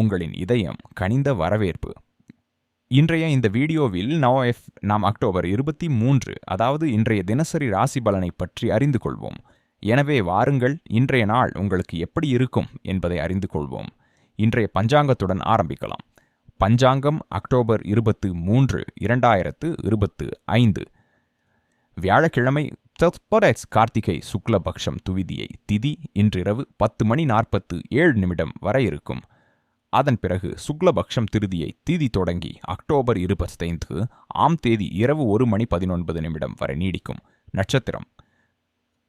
உங்களின் இதயம் கனிந்த வரவேற்பு. இன்றைய இந்த வீடியோவில் நவ எஃப் நாம் அக்டோபர் இருபத்தி மூன்று அதாவது இன்றைய தினசரி ராசி பலனை பற்றி அறிந்து கொள்வோம். எனவே வாருங்கள் இன்றைய நாள் உங்களுக்கு எப்படி இருக்கும் என்பதை அறிந்து கொள்வோம். இன்றைய பஞ்சாங்கத்துடன் ஆரம்பிக்கலாம். பஞ்சாங்கம் அக்டோபர் இருபத்து மூன்று இரண்டாயிரத்து இருபத்து ஐந்து. வியாழக்கிழமை தத்பரஸ் கார்த்திகை சுக்லபக்ஷம் துவிதியை திதி இன்றிரவு பத்து மணி நாற்பத்து ஏழு நிமிடம் வரை இருக்கும். அதன் பிறகு சுக்லபக்ஷம் திருதியை தீதி தொடங்கி அக்டோபர் இருபத்தைந்து ஆம் தேதி இரவு ஒரு மணி பதினொன்பது நிமிடம் வரை நீடிக்கும். நட்சத்திரம்.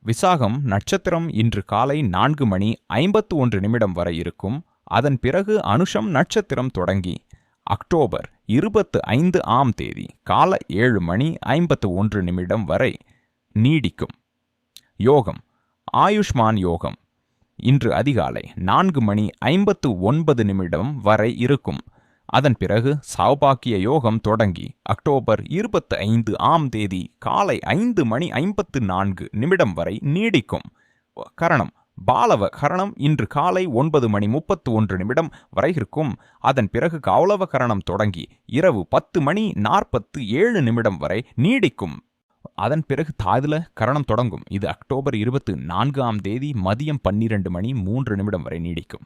விசாகம் நட்சத்திரம் இன்று காலை நான்கு மணி ஐம்பத்து ஒன்று நிமிடம் வரை இருக்கும். அதன் பிறகு அனுஷம் நட்சத்திரம் தொடங்கி அக்டோபர் இருபத்து ஐந்து ஆம் தேதி காலை ஏழு மணி ஐம்பத்து ஒன்று நிமிடம் வரை நீடிக்கும். யோகம். ஆயுஷ்மான் யோகம். இன்று அதிகாலை நான்கு மணி ஐம்பத்து ஒன்பது நிமிடம் வரை இருக்கும். அதன் பிறகு சௌபாக்கிய யோகம் தொடங்கி அக்டோபர் இருபத்தி ஐந்து ஆம் தேதி காலை ஐந்து மணி ஐம்பத்து நான்கு நிமிடம் வரை நீடிக்கும். கரணம் பாலவ கரணம் இன்று காலை ஒன்பது மணி முப்பத்து ஒன்று நிமிடம் வரை இருக்கும். அதன் பிறகு கௌளவ கரணம் தொடங்கி இரவு பத்து மணி நாற்பத்து ஏழு நிமிடம் வரை நீடிக்கும். அதன் பிறகு தாதுல கரணம் தொடங்கும். இது அக்டோபர் இருபத்து நான்காம் தேதி மதியம் பன்னிரண்டு மணி மூன்று நிமிடம் வரை நீடிக்கும்.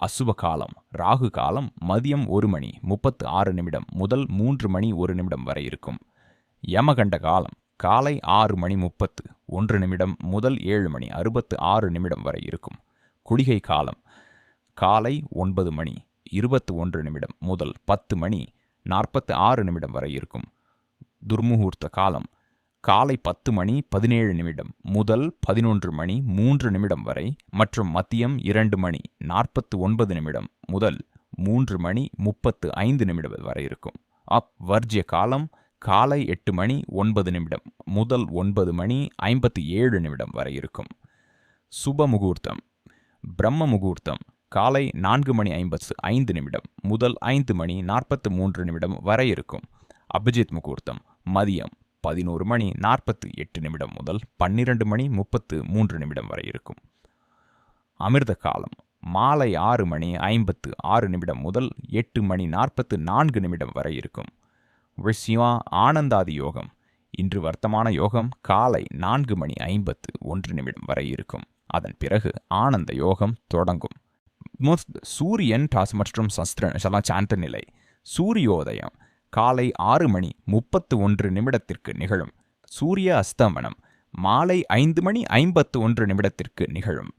அசுப காலம் ராகு காலம் மதியம் ஒரு மணி முப்பத்து ஆறு நிமிடம் முதல் மூன்று மணி ஒரு நிமிடம் வரை இருக்கும். யமகண்ட காலம் காலை ஆறு மணி முப்பத்து ஒன்று நிமிடம் முதல் ஏழு மணி அறுபத்து ஆறு நிமிடம் வரை இருக்கும். குடிகை காலம் காலை ஒன்பது மணி இருபத்து ஒன்று நிமிடம் முதல் பத்து மணி நாற்பத்து ஆறு நிமிடம் வரை இருக்கும். துர்முகூர்த்த காலம் காலை பத்து மணி பதினேழு நிமிடம் முதல் பதினொன்று மணி மூன்று நிமிடம் வரை மற்றும் மதியம் இரண்டு மணி நாற்பத்து ஒன்பது நிமிடம் முதல் மூன்று மணி முப்பத்து ஐந்து நிமிடம் வரை இருக்கும். அப் வர்ஜிய காலம் காலை எட்டு மணி ஒன்பது நிமிடம் முதல் ஒன்பது மணி ஐம்பத்தி ஏழு நிமிடம் வரை இருக்கும். சுப முகூர்த்தம். பிரம்ம முகூர்த்தம் காலை நான்கு மணி ஐம்பத்து ஐந்து நிமிடம் முதல் ஐந்து மணி நாற்பத்து மூன்று நிமிடம் வரை இருக்கும். அபிஜித் முகூர்த்தம். மதியம் பதினோரு மணி நாற்பத்து எட்டு நிமிடம் முதல் பன்னிரண்டு மணி முப்பத்து மூன்று நிமிடம் வரை இருக்கும். அமிர்த காலம் மாலை ஆறு மணி ஐம்பத்து ஆறு நிமிடம் முதல் எட்டு மணி நாற்பத்து நான்கு நிமிடம் வரை இருக்கும். விஷயா ஆனந்தாதி யோகம் இன்று வர்த்தமான யோகம் காலை நான்கு மணி ஐம்பத்து ஒன்று நிமிடம் வரை இருக்கும். அதன் பிறகு ஆனந்த யோகம் தொடங்கும். சூரியன் டாஸ் மற்றும் சஸ்திர சாந்த நிலை. சூரியோதயம் காலை ஆறு மணி முப்பத்து ஒன்று நிமிடத்திற்கு நிகழும். சூரிய அஸ்தமனம் மாலை ஐந்து மணி ஐம்பத்து ஒன்று நிமிடத்திற்கு நிகழும்.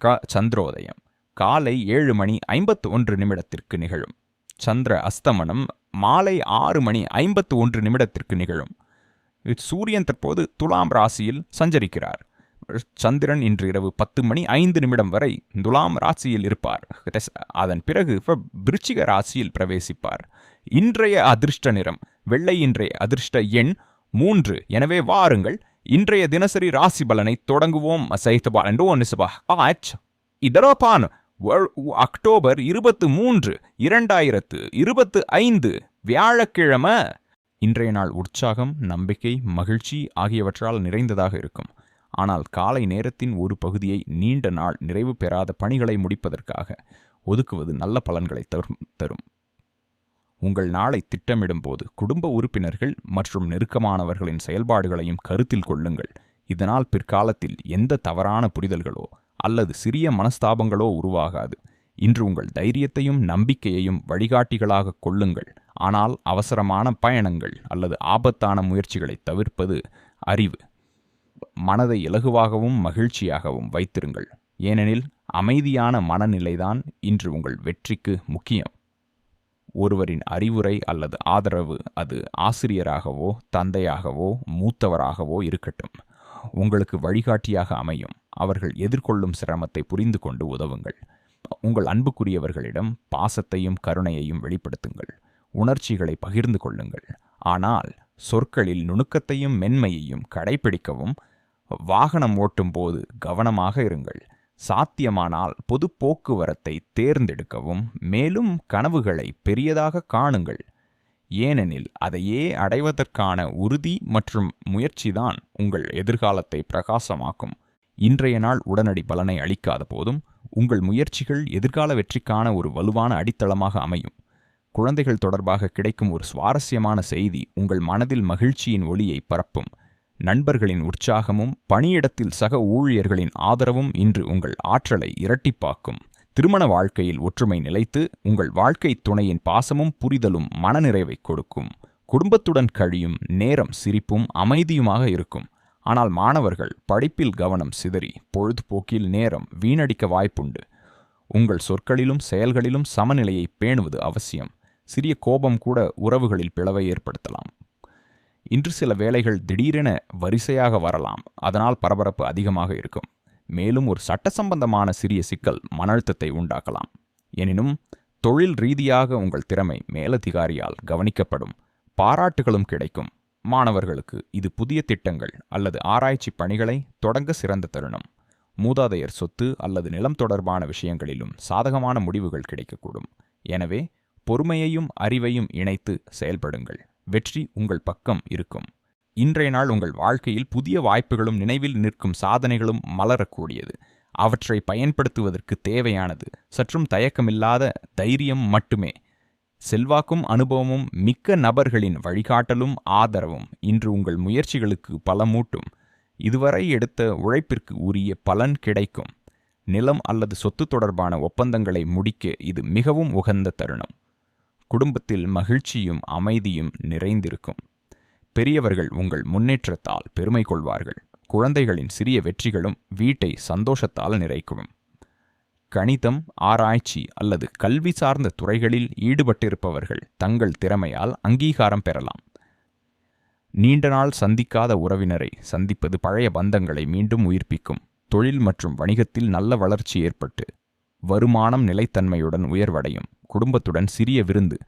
க சந்திரோதயம் காலை ஏழு மணி ஐம்பத்து ஒன்று நிமிடத்திற்கு நிகழும். சந்திர அஸ்தமனம் மாலை ஆறு மணி ஐம்பத்து ஒன்று நிமிடத்திற்கு நிகழும். சூரியன் தற்போது துலாம் ராசியில் சஞ்சரிக்கிறார். சந்திரன் இன்று இரவு பத்து மணி ஐந்து நிமிடம் வரை துலாம் ராசியில் இருப்பார். அதன் பிறகு விருச்சிக ராசியில் பிரவேசிப்பார். இன்றைய அதிர்ஷ்ட நிறம் வெள்ளை இன்றைய அதிர்ஷ்ட எண் மூன்று. எனவே வாருங்கள் இன்றைய தினசரி ராசி பலனை தொடங்குவோம். இதரோபான் அக்டோபர் இருபத்து மூன்று இரண்டாயிரத்து இருபத்து ஐந்து வியாழக்கிழமை. இன்றைய நாள் உற்சாகம் நம்பிக்கை மகிழ்ச்சி ஆகியவற்றால் நிறைந்ததாக இருக்கும். ஆனால் காலை நேரத்தின் ஒரு பகுதியை நீண்ட நாள் நிறைவு பெறாத பணிகளை முடிப்பதற்காக ஒதுக்குவது நல்ல பலன்களை தரும். உங்கள் நாளை திட்டமிடும்போது குடும்ப உறுப்பினர்கள் மற்றும் நெருக்கமானவர்களின் செயல்பாடுகளையும் கருத்தில் கொள்ளுங்கள். இதனால் பிற்காலத்தில் எந்த தவறான புரிதல்களோ அல்லது சிறிய மனஸ்தாபங்களோ உருவாகாது. இன்று உங்கள் தைரியத்தையும் நம்பிக்கையையும் வழிகாட்டிகளாக கொள்ளுங்கள். ஆனால் அவசரமான பயணங்கள் அல்லது ஆபத்தான முயற்சிகளை தவிர்ப்பது அறிவு. மனதை இலகுவாகவும் மகிழ்ச்சியாகவும் வைத்திருங்கள். ஏனெனில் அமைதியான மனநிலைதான் இன்று உங்கள் வெற்றிக்கு முக்கியம். ஒருவரின் அறிவுரை அல்லது ஆதரவு அது ஆசிரியராகவோ தந்தையாகவோ மூத்தவராகவோ இருக்கட்டும். உங்களுக்கு வழிகாட்டியாக அமையும். அவர்கள் எதிர்கொள்ளும் சிரமத்தை புரிந்து கொண்டு உதவுங்கள். உங்கள் அன்புக்குரியவர்களிடம் பாசத்தையும் கருணையையும் வெளிப்படுத்துங்கள். உணர்ச்சிகளை பகிர்ந்து கொள்ளுங்கள். ஆனால் சொற்களில் நுணுக்கத்தையும் மென்மையையும் கடைபிடிக்கவும் வாகனம் ஓட்டும் போது கவனமாக இருங்கள். சாத்தியமானால் பொது போக்குவரத்தை தேர்ந்தெடுக்கவும் மேலும் கனவுகளை பெரியதாக காணுங்கள். ஏனெனில் அதையே அடைவதற்கான உறுதி மற்றும் முயற்சிதான் உங்கள் எதிர்காலத்தை பிரகாசமாக்கும். இன்றைய நாள் உடனடி பலனை அளிக்காத போதும் உங்கள் முயற்சிகள் எதிர்கால வெற்றிக்கான ஒரு வலுவான அடித்தளமாக அமையும். குழந்தைகள் தொடர்பாக கிடைக்கும் ஒரு சுவாரஸ்யமான செய்தி உங்கள் மனதில் மகிழ்ச்சியின் ஒளியை பரப்பும். நண்பர்களின் உற்சாகமும் பணியிடத்தில் சக ஊழியர்களின் ஆதரவும் இன்று உங்கள் ஆற்றலை இரட்டிப்பாக்கும். திருமண வாழ்க்கையில் ஒற்றுமை நிலைத்து உங்கள் வாழ்க்கை துணையின் பாசமும் புரிதலும் மனநிறைவை கொடுக்கும். குடும்பத்துடன் கழியும் நேரம் சிரிப்பும் அமைதியுமாக இருக்கும். ஆனால் மாணவர்கள் படிப்பில் கவனம் சிதறி பொழுதுபோக்கில் நேரம் வீணடிக்க வாய்ப்புண்டு. உங்கள் சொற்களிலும் செயல்களிலும் சமநிலையை பேணுவது அவசியம். சிறிய கோபம் கூட உறவுகளில் பிளவை ஏற்படுத்தலாம். இன்று சில வேலைகள் திடீரென வரிசையாக வரலாம். அதனால் பரபரப்பு அதிகமாக இருக்கும். மேலும் ஒரு சட்ட சம்பந்தமான சிறிய சிக்கல் மன அழுத்தத்தை உண்டாக்கலாம். எனினும் தொழில் ரீதியாக உங்கள் திறமை மேலதிகாரியால் கவனிக்கப்படும் பாராட்டுகளும் கிடைக்கும். மாணவர்களுக்கு இது புதிய திட்டங்கள் அல்லது ஆராய்ச்சி பணிகளை தொடங்க சிறந்த தருணம். மூதாதையர் சொத்து அல்லது நிலம் தொடர்பான விஷயங்களிலும் சாதகமான முடிவுகள் கிடைக்கக்கூடும். எனவே பொறுமையையும் அறிவையும் இணைத்து செயல்படுங்கள். வெற்றி உங்கள் பக்கம் இருக்கும். இன்றைய நாள் உங்கள் வாழ்க்கையில் புதிய வாய்ப்புகளும் நினைவில் நிற்கும் சாதனைகளும் மலரக்கூடியது. அவற்றை பயன்படுத்துவதற்கு தேவையானது. சற்றும் தயக்கமில்லாத தைரியம் மட்டுமே. செல்வாக்கும் அனுபவமும் மிக்க நபர்களின் வழிகாட்டலும் ஆதரவும் இன்று உங்கள் முயற்சிகளுக்கு பலமூட்டும். இதுவரை எடுத்த உழைப்பிற்கு உரிய பலன் கிடைக்கும். நிலம் அல்லது சொத்து தொடர்பான ஒப்பந்தங்களை முடிக்க இது மிகவும் உகந்த தருணம். குடும்பத்தில் மகிழ்ச்சியும் அமைதியும் நிறைந்திருக்கும். பெரியவர்கள் உங்கள் முன்னேற்றத்தால் பெருமை கொள்வார்கள். குழந்தைகளின் சிறிய வெற்றிகளும் வீட்டை சந்தோஷத்தால் நிறைக்கும். கணிதம் ஆராய்ச்சி அல்லது கல்வி சார்ந்த துறைகளில் ஈடுபட்டிருப்பவர்கள் தங்கள் திறமையால் அங்கீகாரம் பெறலாம். நீண்ட நாள் சந்திக்காத உறவினரை சந்திப்பது பழைய பந்தங்களை மீண்டும் உயிர்ப்பிக்கும். தொழில் மற்றும் வணிகத்தில் நல்ல வளர்ச்சி ஏற்பட்டு வருமானம் நிலைத்தன்மையுடன் உயர்வடையும். குடும்பத்துடன் சிறிய விருந்து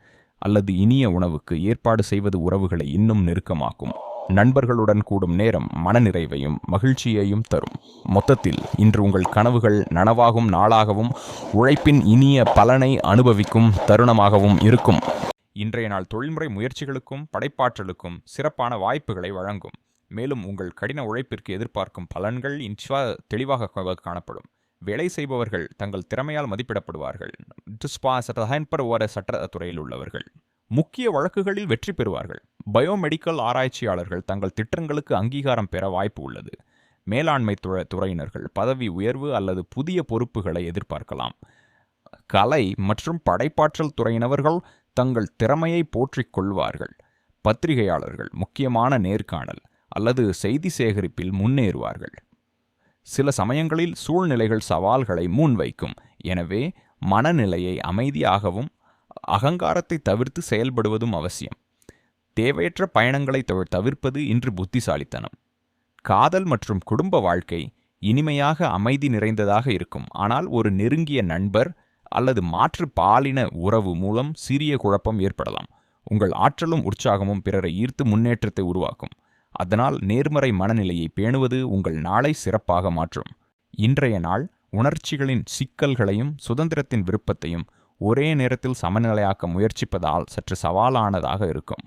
அல்லது இனிய உணவுக்கு ஏற்பாடு செய்வது உறவுகளை இன்னும் நெருக்கமாக்கும். நண்பர்களுடன் கூடும் நேரம் மனநிறைவையும் மகிழ்ச்சியையும் தரும். மொத்தத்தில் இன்று உங்கள் கனவுகள் நனவாகும் நாளாகவும் உழைப்பின் இனிய பலனை அனுபவிக்கும் தருணமாகவும் இருக்கும். இன்றைய நாள் தொழில்முறை முயற்சிகளுக்கும் படைப்பாற்றலுக்கும் சிறப்பான வாய்ப்புகளை வழங்கும். மேலும் உங்கள் கடின உழைப்பிற்கு எதிர்பார்க்கும் பலன்கள் இன்ஷா தெளிவாக காணப்படும். வேலை செய்பவர்கள் தங்கள் திறமையால் மதிப்பிடப்படுவார்கள். ஓர சட்டத்துறையில் உள்ளவர்கள் முக்கிய வழக்குகளில் வெற்றி பெறுவார்கள். பயோமெடிக்கல் ஆராய்ச்சியாளர்கள் தங்கள் திட்டங்களுக்கு அங்கீகாரம் பெற வாய்ப்பு உள்ளது. மேலாண்மை துறை துறையினர்கள் பதவி உயர்வு அல்லது புதிய பொறுப்புகளை எதிர்பார்க்கலாம். கலை மற்றும் படைப்பாற்றல் துறையினவர்கள் தங்கள் திறமையை போற்றிக் கொள்வார்கள். பத்திரிகையாளர்கள் முக்கியமான நேர்காணல் அல்லது செய்தி சேகரிப்பில் முன்னேறுவார்கள். சில சமயங்களில் சூழ்நிலைகள் சவால்களை முன்வைக்கும். எனவே மனநிலையை அமைதியாகவும் அகங்காரத்தை தவிர்த்து செயல்படுவதும் அவசியம். தேவையற்ற பயணங்களை தவிர்ப்பது இன்று புத்திசாலித்தனம். காதல் மற்றும் குடும்ப வாழ்க்கை இனிமையாக அமைதி நிறைந்ததாக இருக்கும். ஆனால் ஒரு நெருங்கிய நண்பர் அல்லது மாற்று பாலின உறவு மூலம் சிறிய குழப்பம் ஏற்படலாம். உங்கள் ஆற்றலும் உற்சாகமும் பிறரை ஈர்த்து முன்னேற்றத்தை உருவாக்கும். அதனால் நேர்மறை மனநிலையை பேணுவது உங்கள் நாளை சிறப்பாக மாற்றும். இன்றைய நாள் உணர்ச்சிகளின் சிக்கல்களையும் சுதந்திரத்தின் விருப்பத்தையும் ஒரே நேரத்தில் சமநிலையாக்க முயற்சிப்பதால் சற்று சவாலானதாக இருக்கும்.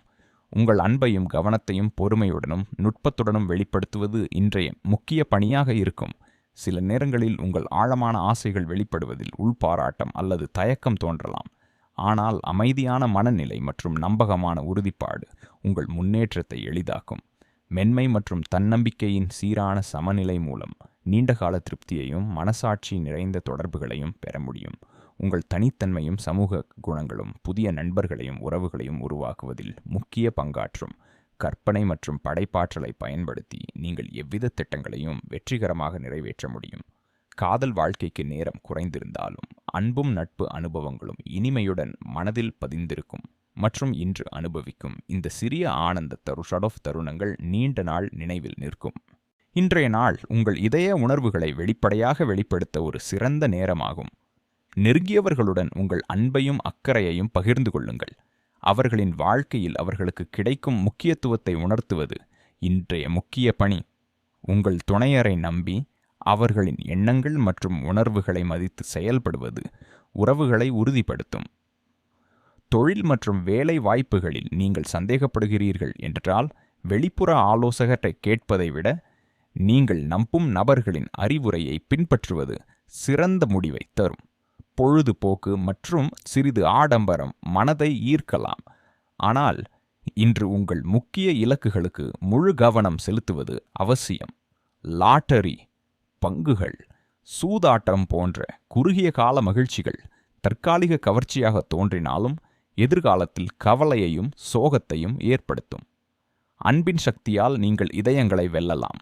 உங்கள் அன்பையும் கவனத்தையும் பொறுமையுடனும் நுட்பத்துடனும் வெளிப்படுத்துவது இன்றைய முக்கிய பணியாக இருக்கும். சில நேரங்களில் உங்கள் ஆழமான ஆசைகள் வெளிப்படுவதில் உள்பாராட்டம் அல்லது தயக்கம் தோன்றலாம். ஆனால் அமைதியான மனநிலை மற்றும் நம்பகமான உறுதிப்பாடு உங்கள் முன்னேற்றத்தை எளிதாக்கும். மென்மை மற்றும் தன்னம்பிக்கையின் சீரான சமநிலை மூலம் நீண்டகால திருப்தியையும் மனசாட்சி நிறைந்த தொடர்புகளையும் பெற முடியும். உங்கள் தனித்தன்மையும் சமூக குணங்களும் புதிய நண்பர்களையும் உறவுகளையும் உருவாக்குவதில் முக்கிய பங்காற்றும். கற்பனை மற்றும் படைப்பாற்றலை பயன்படுத்தி நீங்கள் எவ்வித திட்டங்களையும் வெற்றிகரமாக நிறைவேற்ற முடியும். காதல் வாழ்க்கைக்கு நேரம் குறைந்திருந்தாலும் அன்பும் நட்பு அனுபவங்களும் இனிமையுடன் மனதில் பதிந்திருக்கும். மற்றும் இன்று அனுபவிக்கும் இந்த சிறிய ஆனந்த தரு ஷடோஃப் தருணங்கள் நீண்ட நாள் நினைவில் நிற்கும். இன்றைய நாள் உங்கள் இதய உணர்வுகளை வெளிப்படையாக வெளிப்படுத்த ஒரு சிறந்த நேரமாகும். நெருங்கியவர்களுடன் உங்கள் அன்பையும் அக்கறையையும் பகிர்ந்து கொள்ளுங்கள். அவர்களின் வாழ்க்கையில் அவர்களுக்கு கிடைக்கும் முக்கியத்துவத்தை உணர்த்துவது இன்றைய முக்கிய பணி. உங்கள் துணையரை நம்பி அவர்களின் எண்ணங்கள் மற்றும் உணர்வுகளை மதித்து செயல்படுவது உறவுகளை உறுதிப்படுத்தும். தொழில் மற்றும் வேலை வாய்ப்புகளில் நீங்கள் சந்தேகப்படுகிறீர்கள் என்றால் வெளிப்புற ஆலோசகரை கேட்பதை விட நீங்கள் நம்பும் நபர்களின் அறிவுரையை பின்பற்றுவது சிறந்த முடிவை தரும். பொழுதுபோக்கு மற்றும் சிறிது ஆடம்பரம் மனதை ஈர்க்கலாம். ஆனால் இன்று உங்கள் முக்கிய இலக்குகளுக்கு முழு கவனம் செலுத்துவது அவசியம். லாட்டரி பங்குகள் சூதாட்டம் போன்ற குறுகிய கால மகிழ்ச்சிகள் தற்காலிக கவர்ச்சியாக தோன்றினாலும் எதிர்காலத்தில் கவலையையும் சோகத்தையும் ஏற்படுத்தும். அன்பின் சக்தியால் நீங்கள் இதயங்களை வெல்லலாம்.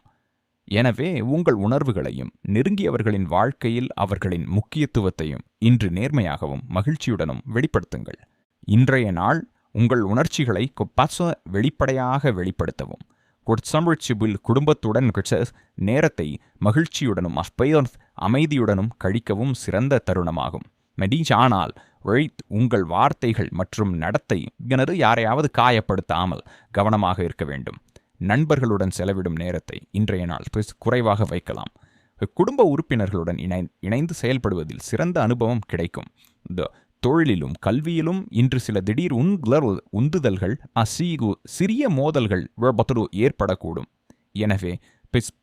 எனவே உங்கள் உணர்வுகளையும் நெருங்கியவர்களின் வாழ்க்கையில் அவர்களின் முக்கியத்துவத்தையும் இன்று நேர்மையாகவும் மகிழ்ச்சியுடனும் வெளிப்படுத்துங்கள். இன்றைய நாள் உங்கள் உணர்ச்சிகளை கொப்பாச வெளிப்படையாக வெளிப்படுத்தவும். கொட்சமிழ்ச்சிபில் குடும்பத்துடன் நேரத்தை மகிழ்ச்சியுடனும் அப்பையர் அமைதியுடனும் கழிக்கவும் சிறந்த தருணமாகும். மெடிஜானால் வழி உங்கள் வார்த்தைகள் மற்றும் நடத்தை எனது யாரையாவது காயப்படுத்தாமல் கவனமாக இருக்க வேண்டும். நண்பர்களுடன் செலவிடும் நேரத்தை இன்றைய நாள் குறைவாக வைக்கலாம். குடும்ப உறுப்பினர்களுடன் இணை இணைந்து செயல்படுவதில் சிறந்த அனுபவம் கிடைக்கும். இந்த தொழிலிலும் கல்வியிலும் இன்று சில திடீர் உந்துதல் உந்துதல்கள் அசீகு சிறிய மோதல்கள் ஏற்படக்கூடும். எனவே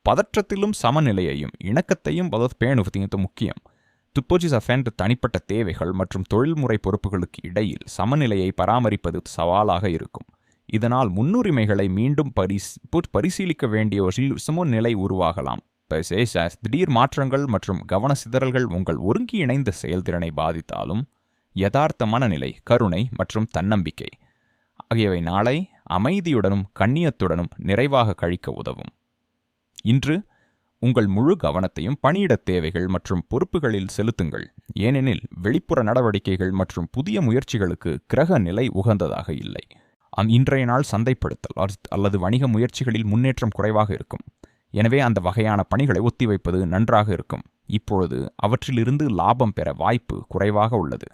பதற்றத்திலும் சமநிலையையும் இணக்கத்தையும் பேணுவது முக்கியம். துப்போஜிஸ் அஃபென்ட் தனிப்பட்ட தேவைகள் மற்றும் தொழில்முறை பொறுப்புகளுக்கு இடையில் சமநிலையை பராமரிப்பது சவாலாக இருக்கும். இதனால் முன்னுரிமைகளை மீண்டும் பரிஸ் பரிசீலிக்க வேண்டிய ஒரு நிலை உருவாகலாம். திடீர் மாற்றங்கள் மற்றும் கவன சிதறல்கள் உங்கள் ஒருங்கிணைந்த செயல்திறனை பாதித்தாலும் யதார்த்த மனநிலை கருணை மற்றும் தன்னம்பிக்கை ஆகியவை நாளை அமைதியுடனும் கண்ணியத்துடனும் நிறைவாக கழிக்க உதவும். இன்று உங்கள் முழு கவனத்தையும் பணியிட தேவைகள் மற்றும் பொறுப்புகளில் செலுத்துங்கள். ஏனெனில் வெளிப்புற நடவடிக்கைகள் மற்றும் புதிய முயற்சிகளுக்கு கிரக நிலை உகந்ததாக இல்லை. இன்றைய நாள் சந்தைப்படுத்தல் அல்லது வணிக முயற்சிகளில் முன்னேற்றம் குறைவாக இருக்கும். எனவே அந்த வகையான பணிகளை ஒத்திவைப்பது நன்றாக இருக்கும். இப்பொழுது அவற்றிலிருந்து லாபம் பெற வாய்ப்பு குறைவாக உள்ளது.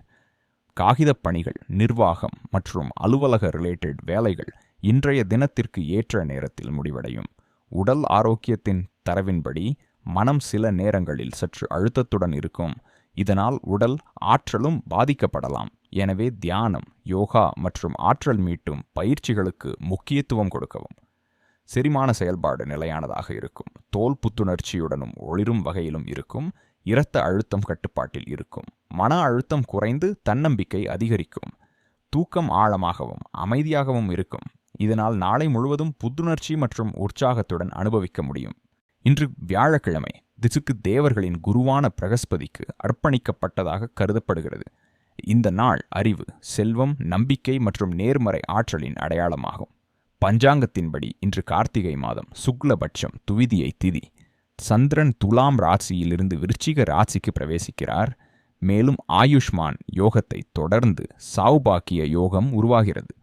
காகிதப் பணிகள் நிர்வாகம் மற்றும் அலுவலக ரிலேட்டட் வேலைகள் இன்றைய தினத்திற்கு ஏற்ற நேரத்தில் முடிவடையும். உடல் ஆரோக்கியத்தின் தரவின்படி மனம் சில நேரங்களில் சற்று அழுத்தத்துடன் இருக்கும். இதனால் உடல் ஆற்றலும் பாதிக்கப்படலாம். எனவே தியானம் யோகா மற்றும் ஆற்றல் மீட்டும் பயிற்சிகளுக்கு முக்கியத்துவம் கொடுக்கவும். செரிமான செயல்பாடு நிலையானதாக இருக்கும். தோல் புத்துணர்ச்சியுடனும் ஒளிரும் வகையிலும் இருக்கும். இரத்த அழுத்தம் கட்டுப்பாட்டில் இருக்கும். மன அழுத்தம் குறைந்து தன்னம்பிக்கை அதிகரிக்கும். தூக்கம் ஆழமாகவும் அமைதியாகவும் இருக்கும். இதனால் நாளை முழுவதும் புத்துணர்ச்சி மற்றும் உற்சாகத்துடன் அனுபவிக்க முடியும். இன்று வியாழக்கிழமை திசுக்கு தேவர்களின் குருவான பிரகஸ்பதிக்கு அர்ப்பணிக்கப்பட்டதாக கருதப்படுகிறது. இந்த நாள் அறிவு செல்வம் நம்பிக்கை மற்றும் நேர்மறை ஆற்றலின் அடையாளமாகும். பஞ்சாங்கத்தின்படி இன்று கார்த்திகை மாதம் சுக்லபட்சம் துவிதியை திதி. சந்திரன் துலாம் ராசியிலிருந்து விருச்சிக ராசிக்கு பிரவேசிக்கிறார். மேலும் ஆயுஷ்மான் யோகத்தை தொடர்ந்து சௌபாக்கிய யோகம் உருவாகிறது.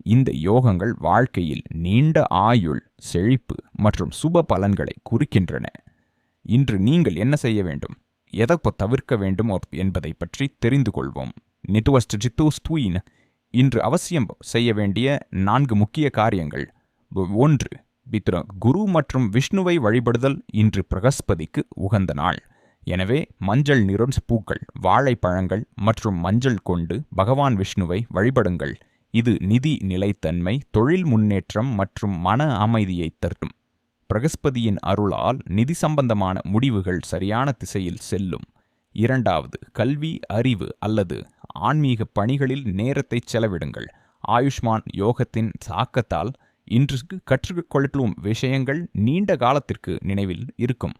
இந்த யோகங்கள் வாழ்க்கையில் நீண்ட ஆயுள் செழிப்பு மற்றும் சுப பலன்களை குறிக்கின்றன. இன்று நீங்கள் என்ன செய்ய வேண்டும்? எதை தவிர்க்க வேண்டும் என்பதை பற்றி தெரிந்து கொள்வோம். நிட்டுவஸ்டின் இன்று அவசியம் செய்ய வேண்டிய நான்கு முக்கிய காரியங்கள். ஒன்று பித்ர குரு மற்றும் விஷ்ணுவை வழிபடுதல் இன்று பிரகஸ்பதிக்கு உகந்த நாள். எனவே மஞ்சள் நிறம் பூக்கள் வாழைப்பழங்கள் மற்றும் மஞ்சள் கொண்டு பகவான் விஷ்ணுவை வழிபடுங்கள். இது நிதி நிலைத்தன்மை தொழில் முன்னேற்றம் மற்றும் மன அமைதியை தரும். பிரகஸ்பதியின் அருளால் நிதி சம்பந்தமான முடிவுகள் சரியான திசையில் செல்லும். இரண்டாவது கல்வி அறிவு அல்லது ஆன்மீக பணிகளில் நேரத்தை செலவிடுங்கள். ஆயுஷ்மான் யோகத்தின் தாக்கத்தால் இன்று கற்றுக்கொள்ளும் விஷயங்கள் நீண்ட காலத்திற்கு நினைவில் இருக்கும்.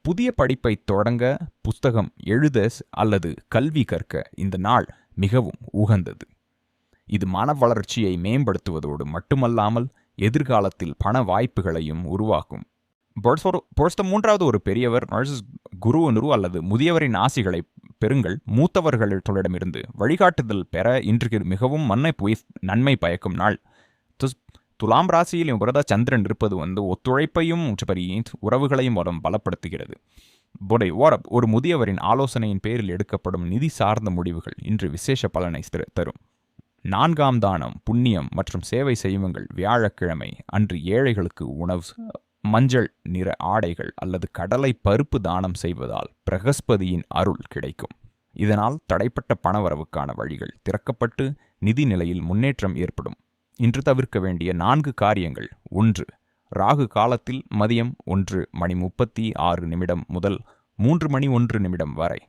புதிய படிப்பை தொடங்க புஸ்தகம் எழுத அல்லது கல்வி கற்க இந்த நாள் மிகவும் உகந்தது. இது மன வளர்ச்சியை மேம்படுத்துவதோடு மட்டுமல்லாமல் எதிர்காலத்தில் பண வாய்ப்புகளையும் உருவாக்கும். பொருத்த மூன்றாவது ஒரு பெரியவர் குரு நுரு அல்லது முதியவரின் ஆசிகளை பெறுங்கள். மூத்தவர்களிடமிருந்து வழிகாட்டுதல் பெற இன்றைக்கு மிகவும் மண்ணை புய் நன்மை பயக்கும் நாள். துலாம் ராசியில் விரத சந்திரன் இருப்பது வந்து ஒத்துழைப்பையும் உறவுகளையும் வரம் பலப்படுத்துகிறது. ஒரு முதியவரின் ஆலோசனையின் பேரில் எடுக்கப்படும் நிதி சார்ந்த முடிவுகள் இன்று விசேஷ பலனை தரும். நான்காம் தானம் புண்ணியம் மற்றும் சேவை செய்வங்கள் வியாழக்கிழமை அன்று ஏழைகளுக்கு உணவு மஞ்சள் நிற ஆடைகள் அல்லது கடலை பருப்பு தானம் செய்வதால் பிரகஸ்பதியின் அருள் கிடைக்கும். இதனால் தடைப்பட்ட பணவரவுக்கான வழிகள் திறக்கப்பட்டு நிதி நிலையில் முன்னேற்றம் ஏற்படும். இன்று தவிர்க்க வேண்டிய நான்கு காரியங்கள். ஒன்று ராகு காலத்தில் மதியம் ஒன்று மணி முப்பத்தி ஆறு நிமிடம் முதல் மூன்று மணி ஒன்று நிமிடம் வரை.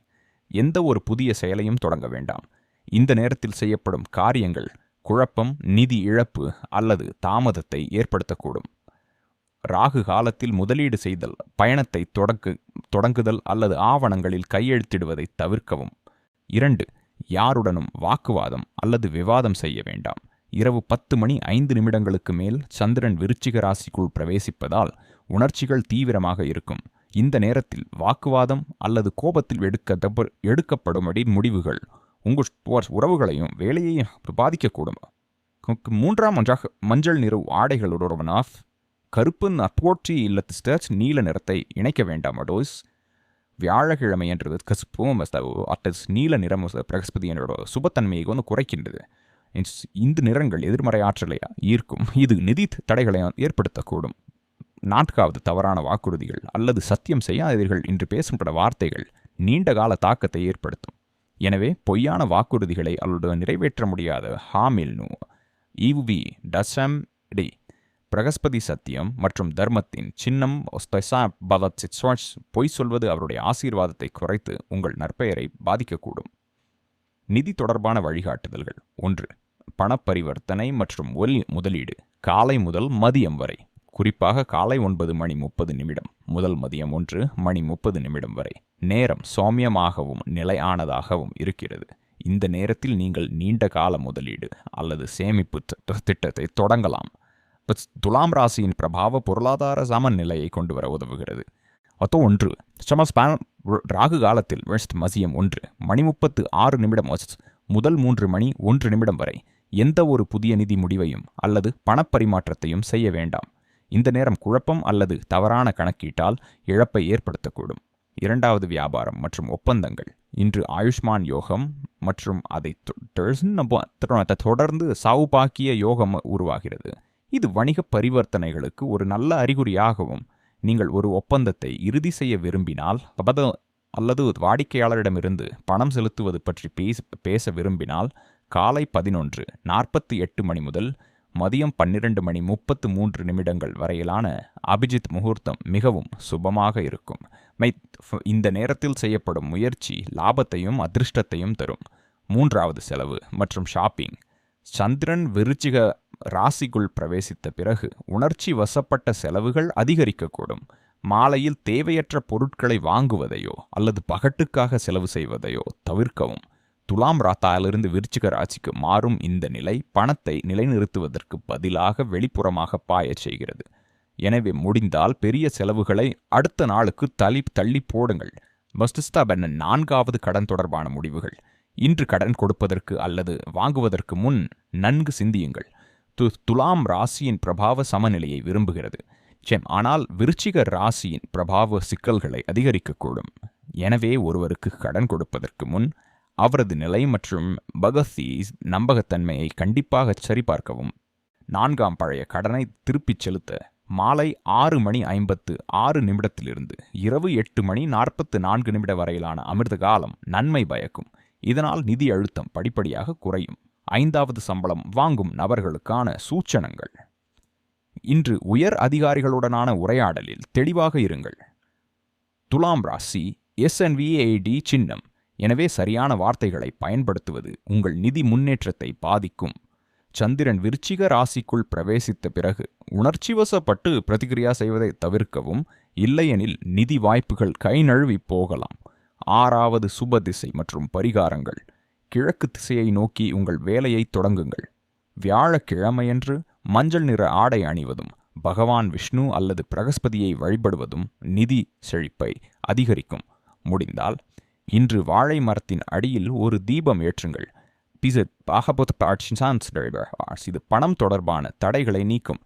எந்த ஒரு புதிய செயலையும் தொடங்க வேண்டாம். இந்த நேரத்தில் செய்யப்படும் காரியங்கள் குழப்பம் நிதி இழப்பு அல்லது தாமதத்தை ஏற்படுத்தக்கூடும். ராகு காலத்தில் முதலீடு செய்தல் பயணத்தை தொடக்கு தொடங்குதல் அல்லது ஆவணங்களில் கையெழுத்திடுவதை தவிர்க்கவும். இரண்டு யாருடனும் வாக்குவாதம் அல்லது விவாதம் செய்ய வேண்டாம். இரவு பத்து மணி ஐந்து நிமிடங்களுக்கு மேல் சந்திரன் விருச்சிக ராசிக்குள் பிரவேசிப்பதால் உணர்ச்சிகள் தீவிரமாக இருக்கும். இந்த நேரத்தில் வாக்குவாதம் அல்லது கோபத்தில் எடுக்க எடுக்கப்படும்படி முடிவுகள். உங்கள் உறவுகளையும் வேலையையும் பாதிக்கக்கூடும். மூன்றாம் ஒன்றாக மஞ்சள் நிற ஆடைகளுடன் ஆஃப் கருப்பு அப்போற்றி இல்லத்து ஸ்டர்ச் நீல நிறத்தை இணைக்க வேண்டாம் அடோஸ். வியாழக்கிழமை என்றது கசுப்பும் அட்டஸ் நீல நிறம் பிரகஸ்பதி என்னோட சுபத்தன்மையை வந்து குறைக்கின்றது. இந்த நிறங்கள் எதிர்மறை ஆற்றலை ஈர்க்கும். இது நிதி தடைகளை ஏற்படுத்தக்கூடும். நான்காவது தவறான வாக்குறுதிகள் அல்லது சத்தியம் செய்யாதீர்கள் என்று பேசப்பட வார்த்தைகள் நீண்ட கால தாக்கத்தை ஏற்படுத்தும். எனவே பொய்யான வாக்குறுதிகளை அல்லது நிறைவேற்ற முடியாத ஹாமில்னு ஈவ்வி டசம் டி. பிரகஸ்பதி சத்தியம் மற்றும் தர்மத்தின் சின்னம் பொய் சொல்வது அவருடைய ஆசீர்வாதத்தை குறைத்து உங்கள் நற்பெயரை பாதிக்கக்கூடும். நிதி தொடர்பான வழிகாட்டுதல்கள். ஒன்று பணப்பரிவர்த்தனை மற்றும் ஒலி முதலீடு. காலை முதல் மதியம் வரை. குறிப்பாக காலை ஒன்பது மணி முப்பது நிமிடம். முதல் மதியம் ஒன்று மணி முப்பது நிமிடம் வரை. நேரம் சௌமியமாகவும் நிலையானதாகவும் இருக்கிறது. இந்த நேரத்தில் நீங்கள் நீண்ட கால முதலீடு அல்லது சேமிப்பு திட்டத்தை தொடங்கலாம். துலாம் ராசியின் பிரபாவ பொருளாதார சமநிலையை கொண்டு வர உதவுகிறது. அத்தோ ஒன்று ராகு காலத்தில் வெஸ்ட் மதியம் ஒன்று மணி முப்பத்து ஆறு நிமிடம் முதல் மூன்று மணி ஒன்று நிமிடம் வரை எந்த ஒரு புதிய நிதி முடிவையும் அல்லது பணப்பரிமாற்றத்தையும் செய்ய வேண்டாம். இந்த நேரம் குழப்பம் அல்லது தவறான கணக்கீட்டால் இழப்பை ஏற்படுத்தக்கூடும். இரண்டாவது வியாபாரம் மற்றும் ஒப்பந்தங்கள். இன்று ஆயுஷ்மான் யோகம் மற்றும் அதை தொடர்ந்து சாவுபாக்கிய யோகம் உருவாகிறது. இது வணிக பரிவர்த்தனைகளுக்கு ஒரு நல்ல அறிகுறியாகவும் நீங்கள் ஒரு ஒப்பந்தத்தை இறுதி செய்ய விரும்பினால் அல்லது வாடிக்கையாளரிடமிருந்து பணம் செலுத்துவது பற்றி பேச பேச விரும்பினால் காலை பதினொன்று நாற்பத்தி எட்டு மணி முதல் மதியம் பன்னிரண்டு மணி முப்பத்து மூன்று நிமிடங்கள் வரையிலான அபிஜித் முகூர்த்தம் மிகவும் சுபமாக இருக்கும். மை இந்த நேரத்தில் செய்யப்படும் முயற்சி லாபத்தையும் அதிர்ஷ்டத்தையும் தரும். மூன்றாவது செலவு மற்றும் ஷாப்பிங். சந்திரன் விருச்சிக ராசிக்குள் பிரவேசித்த பிறகு உணர்ச்சி வசப்பட்ட செலவுகள் அதிகரிக்கக்கூடும். மாலையில் தேவையற்ற பொருட்களை வாங்குவதையோ அல்லது பகட்டுக்காக செலவு செய்வதையோ தவிர்க்கவும். துலாம் ராத்தாயிலிருந்து விருச்சிக ராசிக்கு மாறும் இந்த நிலை பணத்தை நிலைநிறுத்துவதற்கு பதிலாக வெளிப்புறமாக பாயச் செய்கிறது. எனவே முடிந்தால் பெரிய செலவுகளை அடுத்த நாளுக்கு தள்ளி தள்ளி போடுங்கள். மஸ்டிஸ்தாபென்ன நான்காவது கடன் தொடர்பான முடிவுகள். இன்று கடன் கொடுப்பதற்கு அல்லது வாங்குவதற்கு முன் நன்கு சிந்தியுங்கள். து துலாம் ராசியின் பிரபாவ சமநிலையை விரும்புகிறது. செம் ஆனால் விருச்சிக ராசியின் பிரபாவ சிக்கல்களை அதிகரிக்கக்கூடும். எனவே ஒருவருக்கு கடன் கொடுப்பதற்கு முன் அவரது நிலை மற்றும் பகத்தி நம்பகத்தன்மையை கண்டிப்பாக சரிபார்க்கவும். நான்காம் பழைய கடனை திருப்பிச் செலுத்த மாலை ஆறு மணி ஐம்பத்து ஆறு நிமிடத்திலிருந்து இரவு எட்டு மணி நாற்பத்து நான்கு நிமிட வரையிலான அமிர்த காலம் நன்மை பயக்கும். இதனால் நிதி அழுத்தம் படிப்படியாக குறையும். ஐந்தாவது சம்பளம் வாங்கும் நபர்களுக்கான சூச்சனங்கள். இன்று உயர் அதிகாரிகளுடனான உரையாடலில் தெளிவாக இருங்கள். துலாம் ராசி எஸ்என்விஏடி சின்னம். எனவே சரியான வார்த்தைகளை பயன்படுத்துவது உங்கள் நிதி முன்னேற்றத்தை பாதிக்கும். சந்திரன் விருச்சிக ராசிக்குள் பிரவேசித்த பிறகு உணர்ச்சிவசப்பட்டு பிரதிகிரியா செய்வதை தவிர்க்கவும் இல்லையெனில் நிதி வாய்ப்புகள் கை நழுவி போகலாம். ஆறாவது சுப திசை மற்றும் பரிகாரங்கள். கிழக்கு திசையை நோக்கி உங்கள் வேலையை தொடங்குங்கள். வியாழக்கிழமையன்று மஞ்சள் நிற ஆடை அணிவதும் பகவான் விஷ்ணு அல்லது பிரகஸ்பதியை வழிபடுவதும் நிதி செழிப்பை அதிகரிக்கும். முடிந்தால் இன்று வாழை மரத்தின் அடியில் ஒரு தீபம் ஏற்றுங்கள். பிசத் பாகபத் ஆட்சி சான்ஸ் அரசு இது பணம் தொடர்பான தடைகளை நீக்கும்